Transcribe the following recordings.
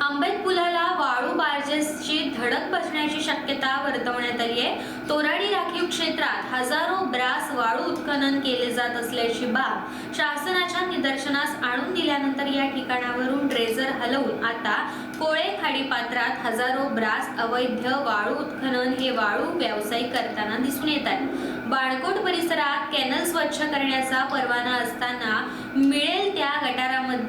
आंबेत पुलाला वाळू बार्जेसची धडक बसण्याची शक्यता वर्तवण्यात आली आहे. तोराडी राखीव क्षेत्रात हजारो ब्रास वाळू उत्खनन केले जात असल्याची बाब शासनाच्या निदर्शनास आणून दिल्यानंतर या ठिकाणावरून ड्रेजर हलवून आता कोळे खाडीपात्रात हजारो ब्रास अवैध वाळू उत्खनन हे वाळू व्यावसायिक करताना दिसून येत आहे. बाळकोट परिसरात कॅनल स्वच्छ करण्याचा परवाना असताना मिळेल त्या गटारामध्ये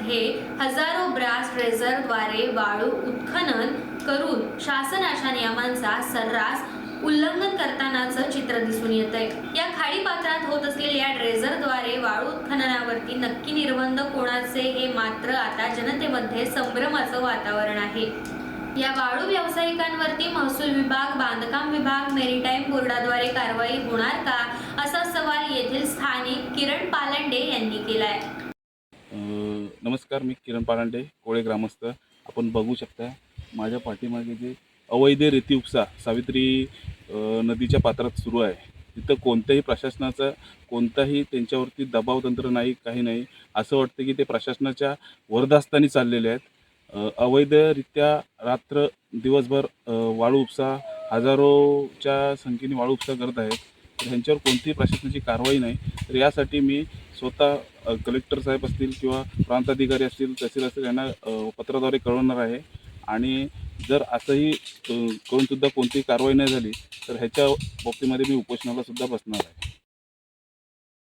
हजारो ब्रास ड्रेझरद्वारे वाळू उत्खनन करून शासनाच्या नियमांचा सर्रास उल्लंघन करतानाचं चित्र दिसून येत आहे या खाडीपात्रात होत असलेल्या ड्रेझरद्वारे वाळू उत्खननावरती नक्की निर्बंध कोणाचे हे मात्र आता जनतेमध्ये संभ्रमाचं वातावरण आहे. या वाळू व्यावसायिकांवरती महसूल विभाग बांधकाम विभाग मेरीटाईम बोर्डाद्वारे कारवाई होणार का? असा सवाल येथील स्थानिक किरण पालंडे यांनी केलाय. नमस्कार मी किरण पारांडे कोळे ग्रामस्थ. आपण बघू शकता माझ्या पाठीमागे जे अवैध रेती उपसा सावित्री नदीच्या पात्रात सुरू आहे. तिथं कोणत्याही प्रशासनाचा कोणताही त्यांच्यावरती दबाव तंत्र नाही काही नाही. असं वाटतं की ते प्रशासनाच्या वरदास्तानी चाललेले आहेत. अवैधरित्या रात्र दिवसभर वाळू उपसा हजारोच्या संख्येने वाळू उपसा करत आहेत. तर ह्यांच्यावर कोणतीही प्रशासनाची कारवाई नाही तर यासाठी मी स्वतः कलेक्टर साहेब असतील किंवा प्रांताधिकारी असतील तहसील असतील यांना पत्राद्वारे कळवणार आहे. आणि जर असंही करूनसुद्धा कोणतीही कारवाई नाही झाली तर ह्याच्या बाबतीमध्ये मी उपोषणाला सुद्धा बसणार आहे.